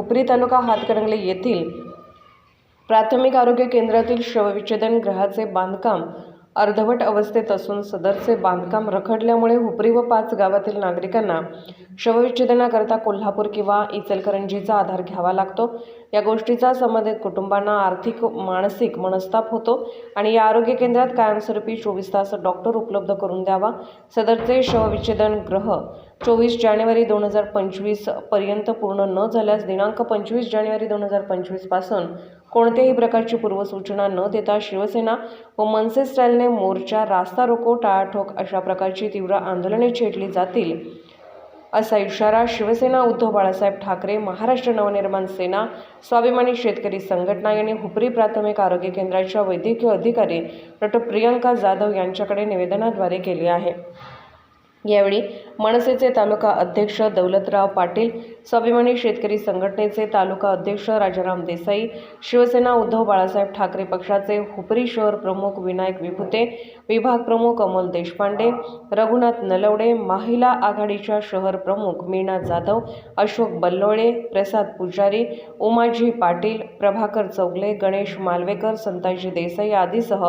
हुपरी तालुका हातकणंगले येथील प्राथमिक आरोग्य केंद्रातील शवविच्छेदन ग्रहाचे बांधकाम अर्धवट अवस्थेत असून सदरचे बांधकाम रखडल्यामुळे हुपरी व पाच गावातील नागरिकांना शवविच्छेदनाकरता कोल्हापूर किंवा इचलकरंजीचा आधार घ्यावा लागतो. या गोष्टीचा संबंधित कुटुंबांना आर्थिक मानसिक मनस्ताप होतो आणि या आरोग्य केंद्रात कायमस्वरूपी चोवीस तास डॉक्टर उपलब्ध करून द्यावा. सदरचे शवविच्छेदन ग्रह चोवीस जानेवारी दोन हजार पंचवीसपर्यंत पूर्ण न झाल्यास दिनांक पंचवीस जानेवारी दोन हजार पंचवीसपासून कोणत्याही प्रकारची पूर्वसूचना न देता शिवसेना व मनसे स्टाईलने मोर्चा रास्ता रोको टाळाठोक अशा प्रकारची तीव्र आंदोलने छेडली जातील असा इशारा शिवसेना उद्धव बाळासाहेब ठाकरे महाराष्ट्र नवनिर्माण सेना स्वाभिमानी शेतकरी संघटना यांनी हुपरी प्राथमिक आरोग्य केंद्राच्या वैद्यकीय अधिकारी डॉक्टर प्रियंका जाधव यांच्याकडे निवेदनाद्वारे केली आहे. यावेळी मनसेचे तालुका अध्यक्ष दौलतराव पाटील स्वाभिमानी शेतकरी संघटनेचे तालुका अध्यक्ष राजाराम देसाई शिवसेना उद्धव बाळासाहेब ठाकरे पक्षाचे हुपरी शहर प्रमुख विनायक विभुते विभाग प्रमुख अमोल देशपांडे रघुनाथ नलवडे महिला आघाडीच्या शहर प्रमुख मीना जाधव अशोक बल्लोळे प्रसाद पुजारी उमाजी पाटील प्रभाकर चौगले गणेश मालवेकर संताजी देसाई आदीसह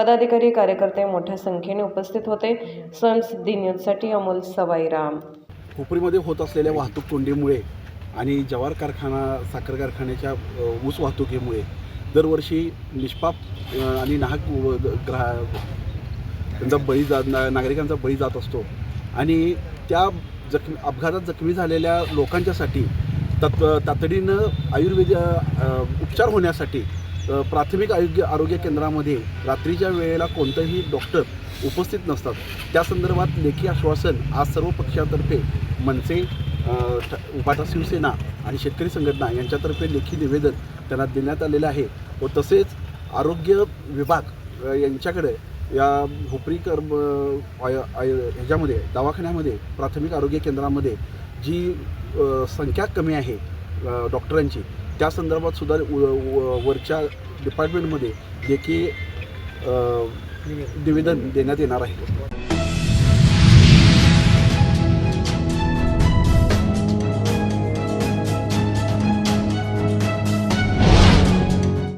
पदाधिकारी कार्यकर्ते मोठ्या संख्येने उपस्थित होते. सनसिद्धी न्यूजसाठी अमोल सवाईराम. हुपरीमध्ये होत असलेल्या वाहतूक कोंडीमुळे आणि जवार कारखाना साखर कारखान्याच्या ऊस वाहतुकीमुळे दरवर्षी निष्पाप आणि नाहक व- ग्राह त्यांचा बळी जात ना नागरिकांचा बळी जात असतो. आणि त्या जखमी अपघातात जखमी झालेल्या लोकांच्यासाठी तत् तातडीनं आयुर्वेद उपचार होण्यासाठी प्राथमिक आरोग्य आरोग्य केंद्रामध्ये रात्रीच्या वेळेला कोणतंही डॉक्टर उपस्थित नसतात. त्या संदर्भात लेखी आश्वासन आज सर्व पक्षातर्फे मनसे उपाटा शिवसेना आणि शेतकरी संघटना यांच्यातर्फे लेखी निवेदन त्यांना देण्यात आलेलं आहे व तसेच आरोग्य विभाग यांच्याकडे या हुपरी कर्म आय- ह्याच्यामध्ये दवाखान्यामध्ये प्राथमिक आरोग्य केंद्रामध्ये जी संख्या कमी आहे डॉक्टरांची त्या संदर्भात सुद्धा व- व- वरच्या डिपार्टमेंटमध्ये जे की निवेदन देण्यात येणार आहे.